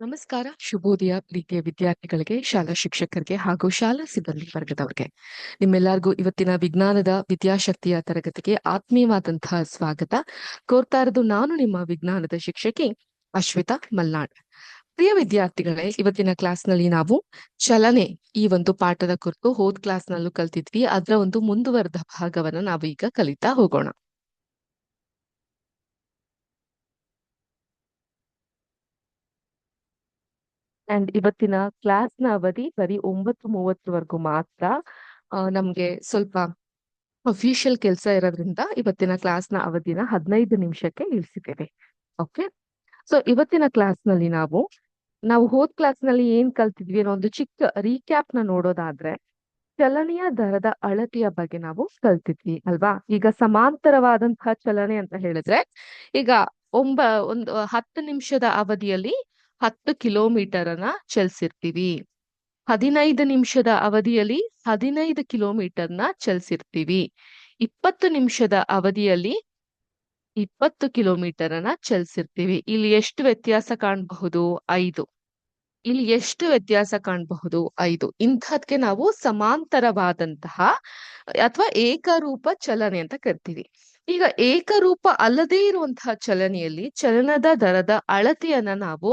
ನಮಸ್ಕಾರ. ಶುಭೋದಯ ಪ್ರೀತಿಯ ವಿದ್ಯಾರ್ಥಿಗಳಿಗೆ, ಶಾಲಾ ಶಿಕ್ಷಕರಿಗೆ ಹಾಗೂ ಶಾಲಾ ಸಿಬ್ಬಂದಿ ವರ್ಗದವರಿಗೆ. ನಿಮ್ಮೆಲ್ಲರಿಗೂ ಇವತ್ತಿನ ವಿಜ್ಞಾನದ ವಿದ್ಯಾಶಕ್ತಿಯ ತರಗತಿಗೆ ಆತ್ಮೀಯವಾದಂತಹ ಸ್ವಾಗತ. ಕೋರ್ತಾ ಇರೋದು ನಾನು ನಿಮ್ಮ ವಿಜ್ಞಾನದ ಶಿಕ್ಷಕಿ ಅಶ್ವಿತಾ ಮಲ್ನಾಡ್. ಪ್ರಿಯ ವಿದ್ಯಾರ್ಥಿಗಳೇ, ಇವತ್ತಿನ ಕ್ಲಾಸ್ನಲ್ಲಿ ನಾವು ಚಲನೆ ಈ ಒಂದು ಪಾಠದ ಕುರಿತು ಹೋದ್ ಕ್ಲಾಸ್ ನಲ್ಲೂ ಕಲ್ತಿದ್ವಿ. ಅದರ ಒಂದು ಮುಂದುವರೆದ ಭಾಗವನ್ನ ನಾವು ಈಗ ಕಲಿತಾ ಹೋಗೋಣ. ಅಂಡ್ ಇವತ್ತಿನ ಕ್ಲಾಸ್ನ ಅವಧಿ ಬರೀ ಒಂಬತ್ತು ಮೂವತ್ತರವರೆಗೂ ಮಾತ್ರ. ನಮ್ಗೆ ಸ್ವಲ್ಪ ಅಫಿಷಿಯಲ್ ಕೆಲಸ ಇರೋದ್ರಿಂದ ಇವತ್ತಿನ ಕ್ಲಾಸ್ನ ಅವಧಿನ ಹದಿನೈದು ನಿಮಿಷಕ್ಕೆ ಇಳಿಸಿದ್ದೇವೆ. ಓಕೆ ಸೊ ಇವತ್ತಿನ ಕ್ಲಾಸ್ನಲ್ಲಿ ನಾವು ನಾವು ಹೋದ್ ಕ್ಲಾಸ್ನಲ್ಲಿ ಏನ್ ಕಲ್ತಿದ್ವಿ ಅನ್ನೋ ಒಂದು ಚಿಕ್ಕ ರೀಕ್ಯಾಪ್ನ ನೋಡೋದಾದ್ರೆ, ಚಲನೆಯ ದರದ ಅಳತೆಯ ಬಗ್ಗೆ ನಾವು ಕಲ್ತಿದ್ವಿ ಅಲ್ವಾ? ಈಗ ಸಮಾಂತರವಾದಂತಹ ಚಲನೆ ಅಂತ ಹೇಳಿದ್ರೆ, ಈಗ ಒಂಬ, ಒಂದು ಹತ್ತು ನಿಮಿಷದ ಅವಧಿಯಲ್ಲಿ ಹತ್ತು ಕಿಲೋಮೀಟರ್ ಅನ್ನ ಚಲಿಸಿರ್ತೀವಿ. ಹದಿನೈದು ನಿಮಿಷದ ಅವಧಿಯಲ್ಲಿ ಹದಿನೈದು ಕಿಲೋಮೀಟರ್ನ ಚಲಿಸಿರ್ತೀವಿ. ಇಪ್ಪತ್ತು ನಿಮಿಷದ ಅವಧಿಯಲ್ಲಿ ಇಪ್ಪತ್ತು ಕಿಲೋಮೀಟರ್ ಅನ್ನ ಚಲಿಸಿರ್ತೀವಿ. ಇಲ್ಲಿ ಎಷ್ಟು ವ್ಯತ್ಯಾಸ ಕಾಣಬಹುದು? ಐದು. ಇಲ್ಲಿ ಎಷ್ಟು ವ್ಯತ್ಯಾಸ ಕಾಣಬಹುದು? ಐದು. ಇಂಥದ್ಕೆ ನಾವು ಸಮಾಂತರವಾದಂತಹ ಅಥವಾ ಏಕರೂಪ ಚಲನೆ ಅಂತ ಕರಿತೀವಿ. ಈಗ ಏಕರೂಪ ಅಲ್ಲದೇ ಇರುವಂತಹ ಚಲನೆಯಲ್ಲಿ ಚಲನದ ದರದ ಅಳತೆಯನ್ನ ನಾವು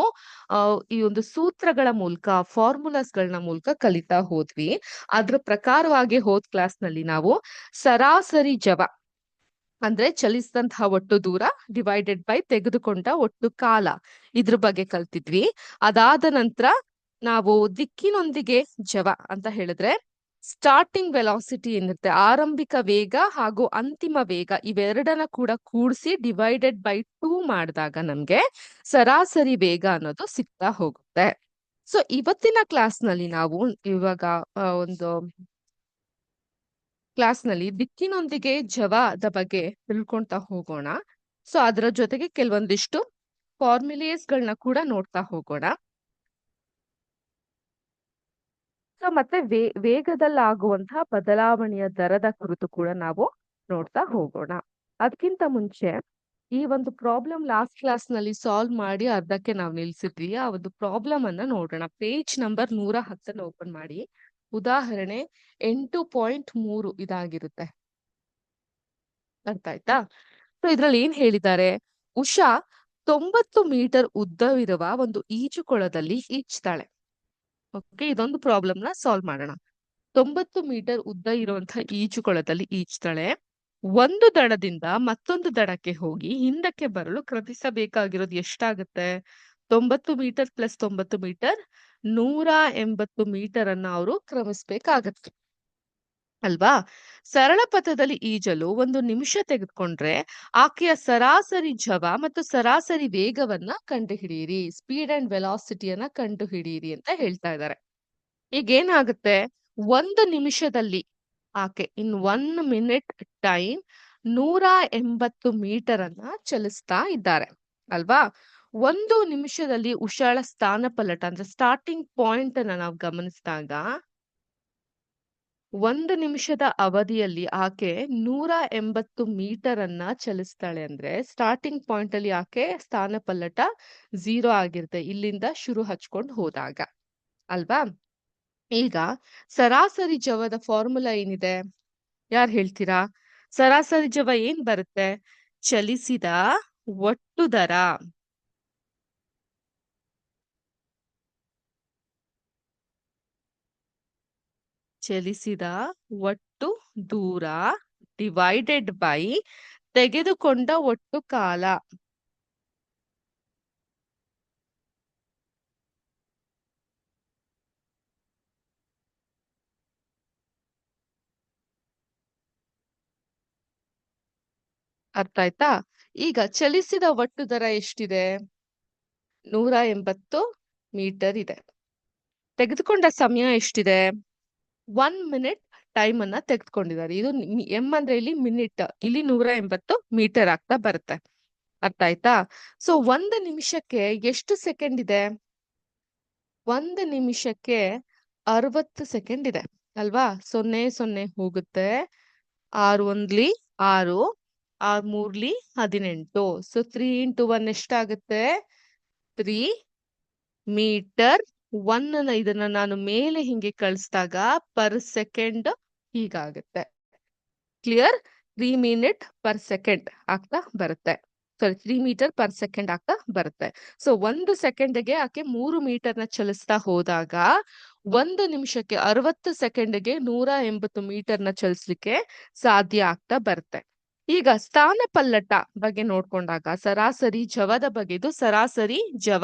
ಈ ಒಂದು ಸೂತ್ರಗಳ ಮೂಲಕ ಫಾರ್ಮುಲಾಸ್ ಗಳನ್ನ ಮೂಲಕ ಕಲಿತಾ ಹೋದ್ವಿ. ಅದ್ರ ಪ್ರಕಾರವಾಗಿ ಹೋದ್ ಕ್ಲಾಸ್ನಲ್ಲಿ ನಾವು ಸರಾಸರಿ ಜವ, ಅಂದ್ರೆ ಚಲಿಸಿದಂತಹ ಒಟ್ಟು ದೂರ ಡಿವೈಡೆಡ್ ಬೈ ತೆಗೆದುಕೊಂಡ ಒಟ್ಟು ಕಾಲ ಇದ್ರ ಬಗ್ಗೆ ಕಲ್ತಿದ್ವಿ. ಅದಾದ ನಂತರ ನಾವು ದಿಕ್ಕಿನೊಂದಿಗೆ ಜವ ಅಂತ ಹೇಳಿದ್ರೆ ಸ್ಟಾರ್ಟಿಂಗ್ ವೆಲಾಸಿಟಿ ಏನಿರುತ್ತೆ ಆರಂಭಿಕ ವೇಗ ಹಾಗೂ ಅಂತಿಮ ವೇಗ ಇವೆರಡನ್ನ ಕೂಡ ಕೂಡಿಸಿ ಡಿವೈಡೆಡ್ ಬೈ ಟೂ ಮಾಡಿದಾಗ ನಮ್ಗೆ ಸರಾಸರಿ ವೇಗ ಅನ್ನೋದು ಸಿಗ್ತಾ ಹೋಗುತ್ತೆ. ಸೊ ಇವತ್ತಿನ ಕ್ಲಾಸ್ನಲ್ಲಿ ನಾವು ಇವಾಗ ಒಂದು ಕ್ಲಾಸ್ನಲ್ಲಿ ದಿಕ್ಕಿನೊಂದಿಗೆ ಜವಾದ ಬಗ್ಗೆ ತಿಳ್ಕೊಂತಾ ಹೋಗೋಣ. ಸೊ ಅದರ ಜೊತೆಗೆ ಕೆಲವೊಂದಿಷ್ಟು ಫಾರ್ಮುಲೇಸ್ ಗಳನ್ನ ಕೂಡ ನೋಡ್ತಾ ಹೋಗೋಣ. ಸೊ ಮತ್ತೆ ವೇ, ವೇಗದಲ್ಲಾಗುವಂತಹ ಬದಲಾವಣೆಯ ದರದ ಕುರಿತು ಕೂಡ ನಾವು ನೋಡ್ತಾ ಹೋಗೋಣ. ಅದಕ್ಕಿಂತ ಮುಂಚೆ ಈ ಒಂದು ಪ್ರಾಬ್ಲಮ್ ಲಾಸ್ಟ್ ಕ್ಲಾಸ್ನಲ್ಲಿ ಸಾಲ್ವ್ ಮಾಡಿ ಅರ್ಧಕ್ಕೆ ನಾವು ನಿಲ್ಸಿದ್ವಿ. ಆ ಒಂದು ಪ್ರಾಬ್ಲಮ್ ಅನ್ನ ನೋಡೋಣ. ಪೇಜ್ ನಂಬರ್ ನೂರ ಹತ್ತನ್ನು ಓಪನ್ ಮಾಡಿ. ಉದಾಹರಣೆ ಎಂಟು ಪಾಯಿಂಟ್ ಮೂರು ಇದಾಗಿರುತ್ತೆ. ಅರ್ಥ ಆಯ್ತಾ? ಸೊ ಇದ್ರಲ್ಲಿ ಏನ್ ಹೇಳಿದ್ದಾರೆ? ಉಷಾ ತೊಂಬತ್ತು ಮೀಟರ್ ಉದ್ದವಿರುವ ಒಂದು ಈಜುಕೊಳದಲ್ಲಿ ಈಜ್ತಾಳೆ. ಓಕೆ, ಇದೊಂದು ಪ್ರಾಬ್ಲಮ್ನ ಸಾಲ್ವ್ ಮಾಡೋಣ. ತೊಂಬತ್ತು ಮೀಟರ್ ಉದ್ದ ಇರುವಂತಹ ಈಜುಕೊಳದಲ್ಲಿ ಈಜ್ತಾಳೆ. ಒಂದು ದಡದಿಂದ ಮತ್ತೊಂದು ದಡಕ್ಕೆ ಹೋಗಿ ಹಿಂದಕ್ಕೆ ಬರಲು ಕ್ರಮಿಸಬೇಕಾಗಿರೋದು ಎಷ್ಟಾಗುತ್ತೆ? ತೊಂಬತ್ತು ಮೀಟರ್ ಪ್ಲಸ್ ತೊಂಬತ್ತು ಮೀಟರ್ ನೂರ ಎಂಬತ್ತು ಮೀಟರ್ ಅನ್ನ ಅವರು ಕ್ರಮಿಸ್ಬೇಕಾಗತ್ತೆ. ಅಲ್ವಾ? ಸರಳ ಪಥದಲ್ಲಿ ಈಜಲು ಒಂದು ನಿಮಿಷ ತೆಗೆದುಕೊಂಡ್ರೆ ಆಕೆಯ ಸರಾಸರಿ ಜವ ಮತ್ತು ಸರಾಸರಿ ವೇಗವನ್ನ ಕಂಡುಹಿಡಿಯಿರಿ. ಸ್ಪೀಡ್ ಅಂಡ್ ವೆಲಾಸಿಟಿಯನ್ನ ಕಂಡುಹಿಡಿಯಿರಿ ಅಂತ ಹೇಳ್ತಾ ಇದ್ದಾರೆ. ಈಗ ಏನಾಗುತ್ತೆ ಒಂದು ನಿಮಿಷದಲ್ಲಿ ಆಕೆ ಇನ್ ಒನ್ ಮಿನಿಟ್ ಟೈಮ್ ನೂರ ಎಂಬತ್ತು ಮೀಟರ್ ಅನ್ನ ಚಲಿಸ್ತಾ ಇದ್ದಾರೆ. ಅಲ್ವಾ? ಒಂದು ನಿಮಿಷದಲ್ಲಿ ಉಷಾಳ ಸ್ಥಾನಪಲಟ ಅಂದ್ರೆ ಸ್ಟಾರ್ಟಿಂಗ್ ಪಾಯಿಂಟ್ ಅನ್ನ ನಾವು ಗಮನಿಸಿದಾಗ ಒಂದು ನಿಮಿಷದ ಅವಧಿಯಲ್ಲಿ ಆಕೆ ನೂರ ಎಂಬತ್ತು ಮೀಟರ್ ಅನ್ನ ಚಲಿಸ್ತಾಳೆ ಅಂದ್ರೆ ಸ್ಟಾರ್ಟಿಂಗ್ ಪಾಯಿಂಟ್ ಅಲ್ಲಿ ಆಕೆ ಸ್ಥಾನಪಲ್ಲಟ ಝೀರೋ ಆಗಿರುತ್ತೆ, ಇಲ್ಲಿಂದ ಶುರು ಹಚ್ಕೊಂಡು ಹೋದಾಗ. ಅಲ್ವಾ? ಈಗ ಸರಾಸರಿ ಜವದ ಫಾರ್ಮುಲಾ ಏನಿದೆ? ಯಾರು ಹೇಳ್ತೀರಾ? ಸರಾಸರಿ ಜವ ಏನ್ ಬರುತ್ತೆ? ಚಲಿಸಿದ ಒಟ್ಟು ದರ. ಚಲಿಸಿದ ಒಟ್ಟು ದೂರ ಡಿವೈಡೆಡ್ ಬೈ ತೆಗೆದುಕೊಂಡ ಒಟ್ಟು ಕಾಲ. ಅರ್ಥ ಆಯ್ತಾ? ಈಗ ಚಲಿಸಿದ ಒಟ್ಟು ದರ ಎಷ್ಟಿದೆ? ನೂರ ಎಂಬತ್ತು ಮೀಟರ್ ಇದೆ. ತೆಗೆದುಕೊಂಡ ಸಮಯ ಎಷ್ಟಿದೆ? ಒನ್ ಮಿನಿಟ್ ಟೈಮ್ ಅನ್ನ ತೆಗೆದುಕೊಂಡಿದ್ದಾರೆ. ಇದು ಎಂ ಅಂದ್ರೆ ಇಲ್ಲಿ ಮಿನಿಟ್ ಇಲ್ಲಿ ನೂರ ಎಂಬತ್ತು ಮೀಟರ್ ಆಗ್ತಾ ಬರುತ್ತೆ. ಅರ್ಥ ಆಯ್ತಾ? ಸೊ ಒಂದು ನಿಮಿಷಕ್ಕೆ ಎಷ್ಟು ಸೆಕೆಂಡ್ ಇದೆ? ಒಂದು ನಿಮಿಷಕ್ಕೆ ಅರವತ್ತು ಸೆಕೆಂಡ್ ಇದೆ, ಅಲ್ವಾ? ಸೊನ್ನೆ ಸೊನ್ನೆ ಹೋಗುತ್ತೆ. ಆರು ಒಂದ್ಲಿ ಆರು, ಆರ್ ಮೂರ್ಲಿ ಹದಿನೆಂಟು. ಸೊ ತ್ರೀ ಇಂಟು ಒನ್ ಎಷ್ಟಾಗುತ್ತೆ? ತ್ರೀ ಮೀಟರ್ ಒನ್ ಇದನ್ನ ನಾನು ಮೇಲೆ ಹಿಂಗೆ ಕಳಿಸಿದಾಗ per second ಹೀಗಾಗುತ್ತೆ. Clear three minute per second ಆಗ್ತಾ ಬರುತ್ತೆ. Sorry three metre per second ಆಗ್ತಾ ಬರುತ್ತೆ. ಸೊ ಒಂದು ಸೆಕೆಂಡ್ಗೆ ಆಕೆ ಮೂರು ಮೀಟರ್ನ ಚಲಿಸ್ತಾ ಹೋದಾಗ, ಒಂದು ನಿಮಿಷಕ್ಕೆ ಅರವತ್ತು ಸೆಕೆಂಡ್ಗೆ ನೂರ ಎಂಬತ್ತು ಮೀಟರ್ನ ಚಲಿಸ್ಲಿಕ್ಕೆ ಸಾಧ್ಯ ಆಗ್ತಾ ಬರುತ್ತೆ. ಈಗ ಸ್ಥಾನ ಪಲ್ಲಟ ಬಗ್ಗೆ ನೋಡ್ಕೊಂಡಾಗ ಸರಾಸರಿ ಜವದ ಬಗ್ಗೆ ಇದು ಸರಾಸರಿ ಜವ.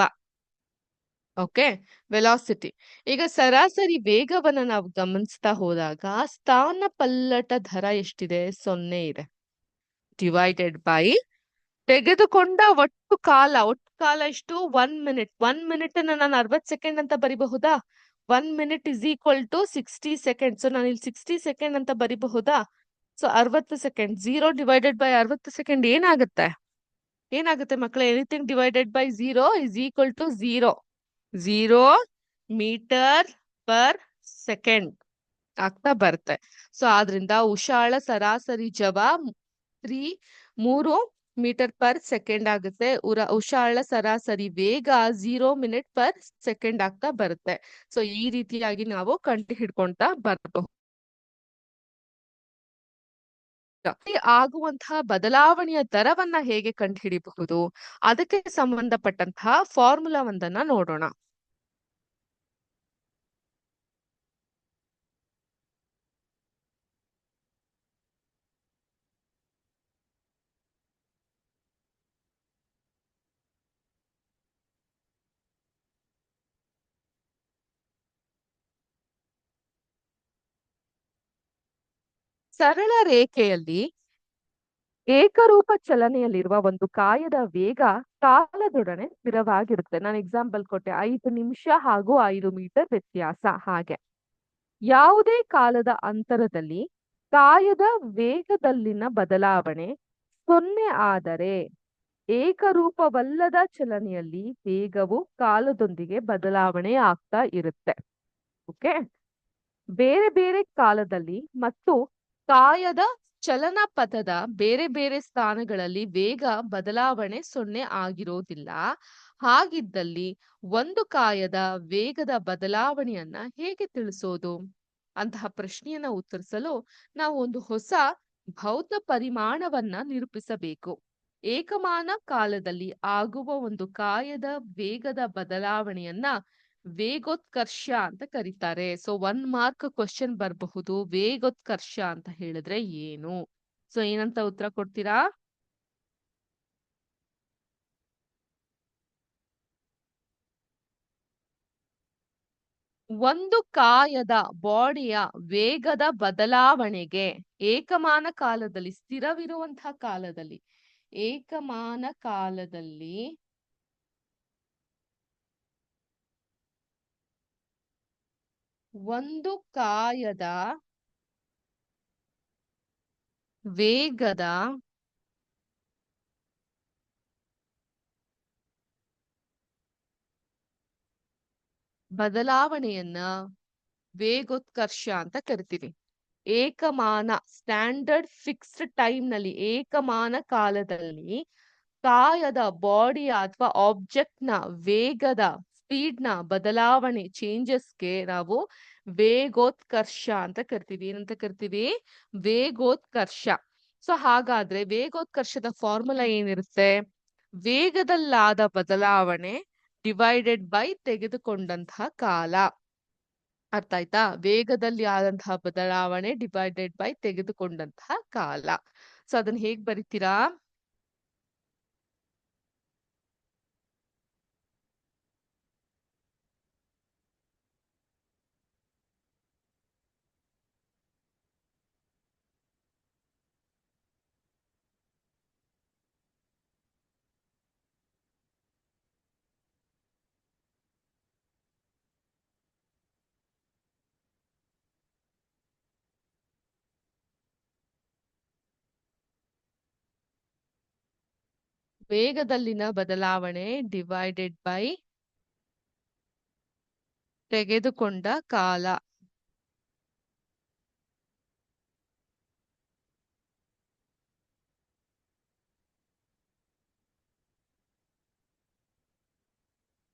Okay, velocity. ಈಗ ಸರಾಸರಿ ವೇಗವನ್ನ ನಾವು ಗಮನಿಸ್ತಾ ಹೋದಾಗ ಸ್ಥಾನ ಪಲ್ಲಟ ದರ ಎಷ್ಟಿದೆ? ಸೊನ್ನೆ ಇದೆ. ಡಿವೈಡೆಡ್ ಬೈ ತೆಗೆದುಕೊಂಡ ಒಟ್ಟು ಕಾಲ ಒಟ್ಟು ಕಾಲ ಎಷ್ಟು? One minute. ಒನ್ ಮಿನಿಟ್ ನಾನು ಅರವತ್ ಸೆಕೆಂಡ್ ಅಂತ ಬರಿಬಹುದಾ? One minute is equal to sixty second so ನಾನು ಇಲ್ಲಿ ಸಿಕ್ಸ್ಟಿ ಸೆಕೆಂಡ್ ಅಂತ ಬರಿಬಹುದಾ? ಸೊ ಅರವತ್ತು ಸೆಕೆಂಡ್ ಜೀರೋ ಡಿವೈಡೆಡ್ ಬೈ ಅರವತ್ತು ಸೆಕೆಂಡ್ ಏನಾಗುತ್ತೆ? ಏನಾಗುತ್ತೆ ಮಕ್ಕಳೇ anything divided by zero is equal to zero zero metre per second ಆಗ್ತಾ ಬರುತ್ತೆ. ಸೊ ಆದ್ರಿಂದ ಉಷಾಳ ಸರಾಸರಿ ಜವ ತ್ರೀ ಮೂರು ಮೀಟರ್ ಪರ್ ಸೆಕೆಂಡ್ ಆಗುತ್ತೆ. ಉರ ಉಷಾಳ ಸರಾಸರಿ ವೇಗ ಝೀರೋ ಮಿನಿಟ್ ಪರ್ ಸೆಕೆಂಡ್ ಆಗ್ತಾ ಬರುತ್ತೆ. ಸೊ ಈ ರೀತಿಯಾಗಿ ನಾವು ಕಂಡು ಹಿಡ್ಕೊಳ್ತಾ ಬರಬಹುದು. ಆಗುವಂತಹ ಬದಲಾವಣೆಯ ದರವನ್ನ ಹೇಗೆ ಕಂಡುಹಿಡಿಯಬಹುದು ಅದಕ್ಕೆ ಸಂಬಂಧಪಟ್ಟಂತಹ ಫಾರ್ಮುಲಾ ಒಂದನ್ನ ನೋಡೋಣ. ಸರಳ ರೇಖೆಯಲ್ಲಿ ಏಕರೂಪ ಚಲನೆಯಲ್ಲಿರುವ ಒಂದು ಕಾಯದ ವೇಗ ಕಾಲದೊಡನೆ ಸ್ಥಿರವಾಗಿರುತ್ತೆ. ನಾನು ಎಕ್ಸಾಂಪಲ್ ಕೊಟ್ಟೆ, ಐದು ನಿಮಿಷ ಹಾಗೂ ಐದು ಮೀಟರ್ ವ್ಯತ್ಯಾಸ ಹಾಗೆ. ಯಾವುದೇ ಕಾಲದ ಅಂತರದಲ್ಲಿ ಕಾಯದ ವೇಗದಲ್ಲಿನ ಬದಲಾವಣೆ ಸೊನ್ನೆ ಆದರೆ ಏಕರೂಪವಲ್ಲದ ಚಲನೆಯಲ್ಲಿ ವೇಗವು ಕಾಲದೊಂದಿಗೆ ಬದಲಾವಣೆ ಆಗ್ತಾ ಇರುತ್ತೆ. ಓಕೆ ಬೇರೆ ಬೇರೆ ಕಾಲದಲ್ಲಿ ಮತ್ತು ಕಾಯದ ಚಲನ ಪಥದ ಬೇರೆ ಬೇರೆ ಸ್ಥಾನಗಳಲ್ಲಿ ವೇಗ ಬದಲಾವಣೆ ಸೊನ್ನೆ ಆಗಿರೋದಿಲ್ಲ. ಹಾಗಿದ್ದಲ್ಲಿ ಒಂದು ಕಾಯದ ವೇಗದ ಬದಲಾವಣೆಯನ್ನ ಹೇಗೆ ತಿಳಿಸೋದು? ಅಂತಹ ಪ್ರಶ್ನೆಯನ್ನ ಉತ್ತರಿಸಲು ನಾವು ಒಂದು ಹೊಸ ಭೌತ ಪರಿಮಾಣವನ್ನ ನಿರೂಪಿಸಬೇಕು. ಏಕಮಾನ ಕಾಲದಲ್ಲಿ ಆಗುವ ಒಂದು ಕಾಯದ ವೇಗದ ಬದಲಾವಣೆಯನ್ನ ವೇಗೋತ್ಕರ್ಷ ಅಂತ ಕರೀತಾರೆ. ಸೊ ಒನ್ ಮಾರ್ಕ್ ಕ್ವಶನ್ ಬರಬಹುದು. ವೇಗೋತ್ಕರ್ಷ ಅಂತ ಹೇಳಿದ್ರೆ ಏನು? ಸೊ ಏನಂತ ಉತ್ತರ ಕೊಡ್ತೀರಾ? ಒಂದು ಕಾಯದ ಬಾಡಿಯ ವೇಗದ ಬದಲಾವಣೆಗೆ ಏಕಮಾನ ಕಾಲದಲ್ಲಿ ಸ್ಥಿರವಿರುವಂತಹ ಕಾಲದಲ್ಲಿ, ಏಕಮಾನ ಕಾಲದಲ್ಲಿ ಒಂದು ಕಾಯದ ವೇಗದ ಬದಲಾವಣೆಯನ್ನ ವೇಗೋತ್ಕರ್ಷ ಅಂತ ಕರಿತೀವಿ. ಏಕಮಾನ ಸ್ಟ್ಯಾಂಡರ್ಡ್ ಫಿಕ್ಸ್ಡ್ ಟೈಮ್ನಲ್ಲಿ ಏಕಮಾನ ಕಾಲದಲ್ಲಿ ಕಾಯದ ಬಾಡಿಯ ಅಥವಾ ಆಬ್ಜೆಕ್ಟ್ನ ವೇಗದ ಸ್ಪೀಡ್ನ ಬದಲಾವಣೆ ಚೇಂಜಸ್ಗೆ ನಾವು ವೇಗೋತ್ಕರ್ಷ ಅಂತ ಕರಿತೀವಿ. ಏನಂತ ಕರಿತೀವಿ? ವೇಗೋತ್ಕರ್ಷ. ಸೊ ಹಾಗಾದ್ರೆ ವೇಗೋತ್ಕರ್ಷದ ಫಾರ್ಮುಲಾ ಏನಿರುತ್ತೆ? ವೇಗದಲ್ಲಾದ ಬದಲಾವಣೆ ಡಿವೈಡೆಡ್ ಬೈ ತೆಗೆದುಕೊಂಡಂತಹ ಕಾಲ. ಅರ್ಥ ಆಯ್ತಾ? ವೇಗದಲ್ಲಿ ಆದಂತಹ ಬದಲಾವಣೆ ಡಿವೈಡೆಡ್ ಬೈ ತೆಗೆದುಕೊಂಡಂತಹ ಕಾಲ. ಸೊ ಅದನ್ನ ಹೇಗ್ ಬರಿತೀರಾ? ವೇಗದಲ್ಲಿನ ಬದಲಾವಣೆ ಡಿವೈಡೆಡ್ ಬೈ ತೆಗೆದುಕೊಂಡ ಕಾಲ.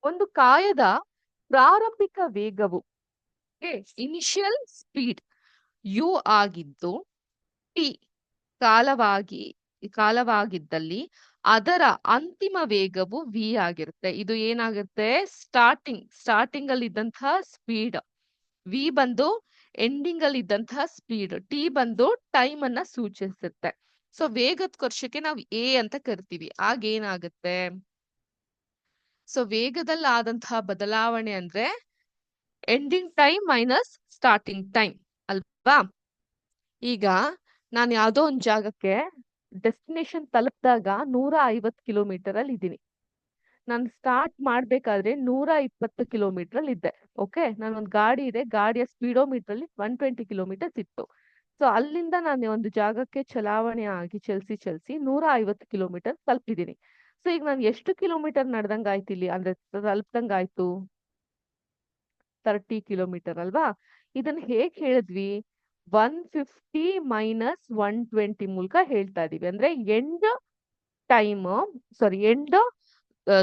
ಒಂದು ಕಾಯದ ಪ್ರಾರಂಭಿಕ ವೇಗವು ಇನಿಷಿಯಲ್ ಸ್ಪೀಡ್ ಯು ಆಗಿದ್ದು, ಟಿ ಕಾಲವಾಗಿ, ಕಾಲವಾಗಿದ್ದಲ್ಲಿ ಅದರ ಅಂತಿಮ ವೇಗವು ವಿ ಆಗಿರುತ್ತೆ. ಇದು ಏನಾಗುತ್ತೆ? ಸ್ಟಾರ್ಟಿಂಗ್ ಸ್ಟಾರ್ಟಿಂಗ್ ಅಲ್ಲಿ ಇದ್ದಂತಹ ಸ್ಪೀಡ್ ವಿ ಬಂದು ಎಂಡಿಂಗ್ ಅಲ್ಲಿ ಇದ್ದಂತಹ ಸ್ಪೀಡ್ ಟಿ ಬಂದು ಟೈಮ್ ಅನ್ನ ಸೂಚಿಸುತ್ತೆ. ಸೊ ವೇಗದ ವರ್ಷಕ್ಕೆ ನಾವು ಎ ಅಂತ ಕರಿತೀವಿ. ಆಗೇನಾಗುತ್ತೆ ಸೊ ವೇಗದಲ್ಲಿ ಆದಂತಹ ಬದಲಾವಣೆ ಅಂದ್ರೆ ending time minus starting time ಅಲ್ವಾ? ಈಗ ನಾನು ಯಾವುದೋ ಒಂದು ಜಾಗಕ್ಕೆ ಡೆಸ್ಟಿನೇಷನ್ ತಲುಪಿದಾಗ ನೂರ ಐವತ್ತು ಕಿಲೋಮೀಟರ್ ಅಲ್ಲಿ ಇದ್ದೀನಿ. ನಾನು ಸ್ಟಾರ್ಟ್ ಮಾಡ್ಬೇಕಾದ್ರೆ ನೂರ ಇಪ್ಪತ್ತು ಕಿಲೋಮೀಟರ್ ಅಲ್ಲಿ ಇದ್ದೆ ಓಕೆ ನಾನು ಒಂದು ಗಾಡಿ ಇದೆ, ಗಾಡಿಯ ಸ್ಪೀಡೋಮೀಟರ್ ಅಲ್ಲಿ ಒನ್ ಟ್ವೆಂಟಿ ಕಿಲೋಮೀಟರ್ಸ್ ಇತ್ತು. ಸೊ ಅಲ್ಲಿಂದ ನಾನು ಒಂದು ಜಾಗಕ್ಕೆ ಚಲಾವಣೆ ಆಗಿ ಚಲಿಸಿ ಚಲಿಸಿ ನೂರ ಐವತ್ತು ಕಿಲೋಮೀಟರ್ ತಲುಪಿದ್ದೀನಿ ಸೊ ಈಗ ನಾನು ಎಷ್ಟು ಕಿಲೋಮೀಟರ್ ನಡೆದಂಗ ಆಯ್ತು ಇಲ್ಲಿ? ಅಂದ್ರೆ ತಲುಪ್ದಂಗಾಯ್ತು ತರ್ಟಿ ಕಿಲೋಮೀಟರ್ ಅಲ್ವಾ? ಇದನ್ನ ಹೇಗ್ ಹೇಳಿದ್ವಿ? One fifty minus one twenty ಮೂಲಕ ಹೇಳ್ತಾ ಇದೀವಿ. ಅಂದ್ರೆ ಎಂಡ್ ಟೈಮ್ ಸಾರಿ ಎಂಡ್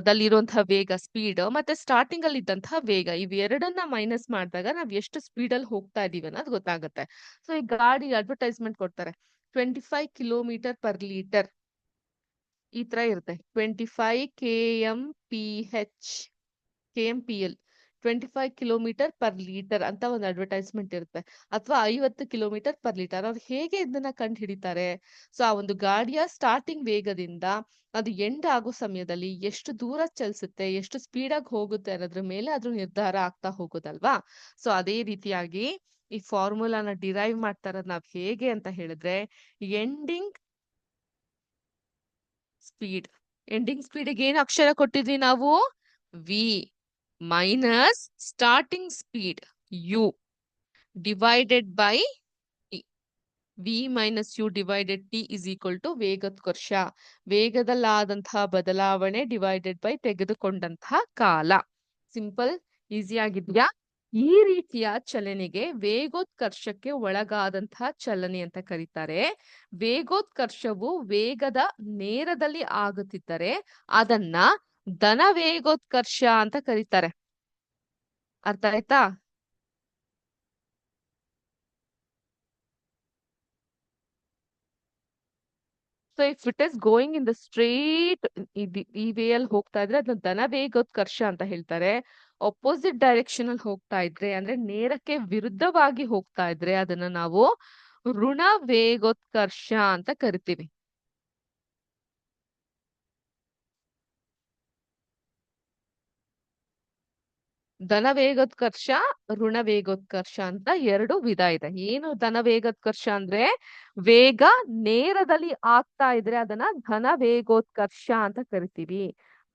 ದಲ್ಲಿರುವಂತಹ ವೇಗ ಸ್ಪೀಡ್ ಮತ್ತೆ ಸ್ಟಾರ್ಟಿಂಗ್ ಅಲ್ಲಿ ಇದ್ದಂತಹ ವೇಗ ಇವೆರಡನ್ನ ಮೈನಸ್ ಮಾಡಿದಾಗ ನಾವ್ ಎಷ್ಟು ಸ್ಪೀಡ್ ಅಲ್ಲಿ ಹೋಗ್ತಾ ಇದೀವಿ ಅನ್ನೋದು ಗೊತ್ತಾಗುತ್ತೆ. ಸೊ ಈ ಗಾಡಿ ಅಡ್ವರ್ಟೈಸ್ಮೆಂಟ್ ಕೊಡ್ತಾರೆ. Twenty five kilometre per litre ಈ ತರ ಇರುತ್ತೆ. Twenty five K M P H K M P L twenty five kilometre per litre ಅಂತ ಒಂದು ಅಡ್ವರ್ಟೈಸ್ಮೆಂಟ್ ಇರುತ್ತೆ. ಅಥವಾ ಐವತ್ತು ಕಿಲೋಮೀಟರ್ ಪರ್ ಲೀಟರ್ ಅವ್ರು ಹೇಗೆ ಇದನ್ನ ಕಂಡು ಹಿಡಿತಾರೆ ಸೊ ಆ ಒಂದು ಗಾಡಿಯ ಸ್ಟಾರ್ಟಿಂಗ್ ವೇಗದಿಂದ ಅದು ಎಂಡ್ ಆಗೋ ಸಮಯದಲ್ಲಿ ಎಷ್ಟು ದೂರ ಚಲಿಸುತ್ತೆ, ಎಷ್ಟು ಸ್ಪೀಡ್ ಆಗಿ ಹೋಗುತ್ತೆ ಅನ್ನೋದ್ರ ಮೇಲೆ ಅದ್ರ ನಿರ್ಧಾರ ಆಗ್ತಾ ಹೋಗೋದಲ್ವಾ? ಸೊ ಅದೇ ರೀತಿಯಾಗಿ ಈ ಫಾರ್ಮುಲಾನ ಡಿರೈವ್ ಮಾಡ್ತಾರ ನಾವ್ ಹೇಗೆ ಅಂತ ಹೇಳಿದ್ರೆ ಎಂಡಿಂಗ್ ಸ್ಪೀಡ್ ಎಂಡಿಂಗ್ ಸ್ಪೀಡ್ ಏನ್ ಅಕ್ಷರ ಕೊಟ್ಟಿದ್ವಿ ನಾವು? V minus starting speed u divided by t v minus u divided t is equal to ವೇಗೋತ್ಕರ್ಷ ವೇಗದಲ್ಲಾದಂತಹ ಬದಲಾವಣೆ ಡಿವೈಡೆಡ್ ಬೈ ತೆಗೆದುಕೊಂಡಂತಹ ಕಾಲ. ಸಿಂಪಲ್ ಈಸಿ ಆಗಿದ್ಯಾ? ಈ ರೀತಿಯ ಚಲನೆಗೆ ವೇಗೋತ್ಕರ್ಷಕ್ಕೆ ಒಳಗಾದಂತಹ ಚಲನೆ ಅಂತ ಕರೀತಾರೆ. ವೇಗೋತ್ಕರ್ಷವು ವೇಗದ ನೇರದಲ್ಲಿ ಆಗುತ್ತಿದ್ದರೆ ಅದನ್ನ ಧನ ವೇಗೋತ್ಕರ್ಷ ಅಂತ ಕರೀತಾರೆ. ಅರ್ಥ ಆಯ್ತಾ? So if it is going in the straight ಈ ವೇ ಅಲ್ಲಿ ಹೋಗ್ತಾ ಇದ್ರೆ ಅದನ್ನ ದನ ವೇಗೋತ್ಕರ್ಷ ಅಂತ ಹೇಳ್ತಾರೆ. ಅಪೋಸಿಟ್ ಡೈರೆಕ್ಷನ್ ಅಲ್ಲಿ ಹೋಗ್ತಾ ಇದ್ರೆ, ಅಂದ್ರೆ ನೇರಕ್ಕೆ ವಿರುದ್ಧವಾಗಿ ಹೋಗ್ತಾ ಇದ್ರೆ ಅದನ್ನ ನಾವು ಋಣ ವೇಗೋತ್ಕರ್ಷ ಅಂತ ಕರಿತೀವಿ. ಧನ ವೇಗೋತ್ಕರ್ಷ ಋಣ ವೇಗೋತ್ಕರ್ಷ ಅಂತ ಎರಡು ವಿಧ ಇದೆ. ಏನು ಧನ ವೇಗೋತ್ಕರ್ಷ ಅಂದ್ರೆ? ವೇಗ ನೇರದಲ್ಲಿ ಆಗ್ತಾ ಇದ್ರೆ ಅದನ್ನ ಧನ ವೇಗೋತ್ಕರ್ಷ ಅಂತ ಕರಿತೀವಿ.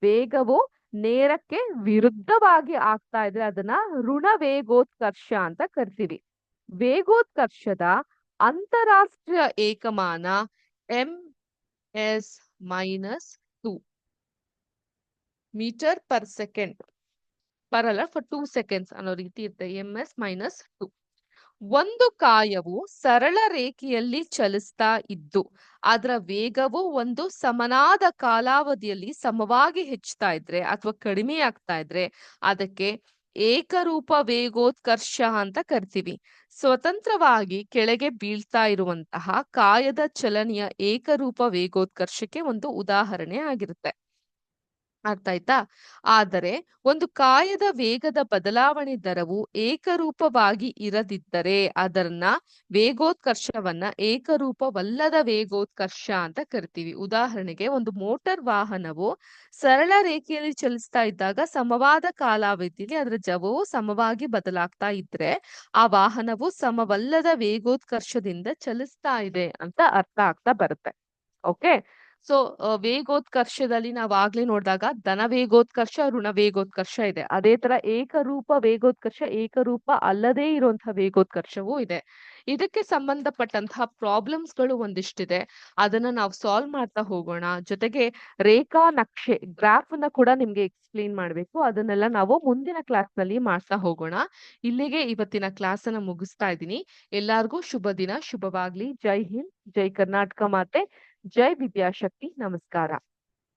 ವೇಗವು ನೇರಕ್ಕೆ ವಿರುದ್ಧವಾಗಿ ಆಗ್ತಾ ಇದ್ರೆ ಅದನ್ನ ಋಣ ವೇಗೋತ್ಕರ್ಷ ಅಂತ ಕರಿತೀವಿ. ವೇಗೋತ್ಕರ್ಷದ ಅಂತಾರಾಷ್ಟ್ರೀಯ ಏಕಮಾನ M S minus two metre per second ಬರಲ್ಲ ಫಾರ್ ಟೂ ಸೆಕೆಂಡ್ಸ್ ಅನ್ನೋ ರೀತಿ ಇರುತ್ತೆ ಎಂ ಎಸ್ ಮೈನಸ್ ಟು ಒಂದು ಕಾಯವು ಸರಳ ರೇಖೆಯಲ್ಲಿ ಚಲಿಸ್ತಾ ಇದ್ದು, ಅದರ ವೇಗವು ಒಂದು ಸಮನಾದ ಕಾಲಾವಧಿಯಲ್ಲಿ ಸಮವಾಗಿ ಹೆಚ್ಚುತ್ತಾ ಇದ್ರೆ ಅಥವಾ ಕಡಿಮೆ ಆಗ್ತಾ ಇದ್ರೆ ಅದಕ್ಕೆ ಏಕರೂಪ ವೇಗೋತ್ಕರ್ಷ ಅಂತ ಕರಿತೀವಿ. ಸ್ವತಂತ್ರವಾಗಿ ಕೆಳಗೆ ಬೀಳ್ತಾ ಇರುವಂತಹ ಕಾಯದ ಚಲನೆಯ ಏಕರೂಪ ವೇಗೋತ್ಕರ್ಷಕ್ಕೆ ಒಂದು ಉದಾಹರಣೆ ಆಗಿರುತ್ತೆ. ಅರ್ಥ ಆಯ್ತಾ ಆದರೆ ಒಂದು ಕಾಯದ ವೇಗದ ಬದಲಾವಣೆ ದರವು ಏಕರೂಪವಾಗಿ ಇರದಿದ್ದರೆ ಅದನ್ನ ವೇಗೋತ್ಕರ್ಷವನ್ನ ಏಕರೂಪವಲ್ಲದ ವೇಗೋತ್ಕರ್ಷ ಅಂತ ಕರಿತೀವಿ. ಉದಾಹರಣೆಗೆ ಒಂದು ಮೋಟಾರ್ ವಾಹನವು ಸರಳ ರೇಖೆಯಲ್ಲಿ ಚಲಿಸ್ತಾ ಇದ್ದಾಗ ಸಮವಾದ ಕಾಲಾವಧಿಯಲ್ಲಿ ಅದರ ಜವವು ಸಮವಾಗಿ ಬದಲಾಗ್ತಾ ಇದ್ರೆ ಆ ವಾಹನವು ಸಮವಲ್ಲದ ವೇಗೋತ್ಕರ್ಷದಿಂದ ಚಲಿಸ್ತಾ ಇದೆ ಅಂತ ಅರ್ಥ ಆಗ್ತಾ ಬರುತ್ತೆ. ಓಕೆ? ಸೊ ವೇಗೋತ್ಕರ್ಷದಲ್ಲಿ ನಾವು ಆಗ್ಲೇ ನೋಡಿದಾಗ ಧನ ವೇಗೋತ್ಕರ್ಷ, ಋಣ ವೇಗೋತ್ಕರ್ಷ ಇದೆ. ಅದೇ ತರ ಏಕರೂಪ ವೇಗೋತ್ಕರ್ಷ, ಏಕರೂಪ ಅಲ್ಲದೇ ಇರುವಂತಹ ವೇಗೋತ್ಕರ್ಷವೂ ಇದೆ. ಇದಕ್ಕೆ ಸಂಬಂಧಪಟ್ಟಂತಹ ಪ್ರಾಬ್ಲಮ್ಸ್ಗಳು ಒಂದಿಷ್ಟಿದೆ. ಅದನ್ನ ನಾವು ಸಾಲ್ವ್ ಮಾಡ್ತಾ ಹೋಗೋಣ. ಜೊತೆಗೆ ರೇಖಾ ನಕ್ಷೆ ಗ್ರಾಫ್ನ ಕೂಡ ನಿಮ್ಗೆ ಎಕ್ಸ್ಪ್ಲೇನ್ ಮಾಡ್ಬೇಕು. ಅದನ್ನೆಲ್ಲ ನಾವು ಮುಂದಿನ ಕ್ಲಾಸ್ನಲ್ಲಿ ಮಾಡ್ತಾ ಹೋಗೋಣ. ಇಲ್ಲಿಗೆ ಇವತ್ತಿನ ಕ್ಲಾಸ್ ಅನ್ನ ಮುಗಿಸ್ತಾ ಇದ್ದೀನಿ. ಎಲ್ಲಾರ್ಗೂ ಶುಭ ದಿನ. ಶುಭವಾಗ್ಲಿ. ಜೈ ಹಿಂದ್. ಜೈ ಕರ್ನಾಟಕ ಮಾತೆ. ಜೈ ವಿದ್ಯಾಶಕ್ತಿ ನಮಸ್ಕಾರ.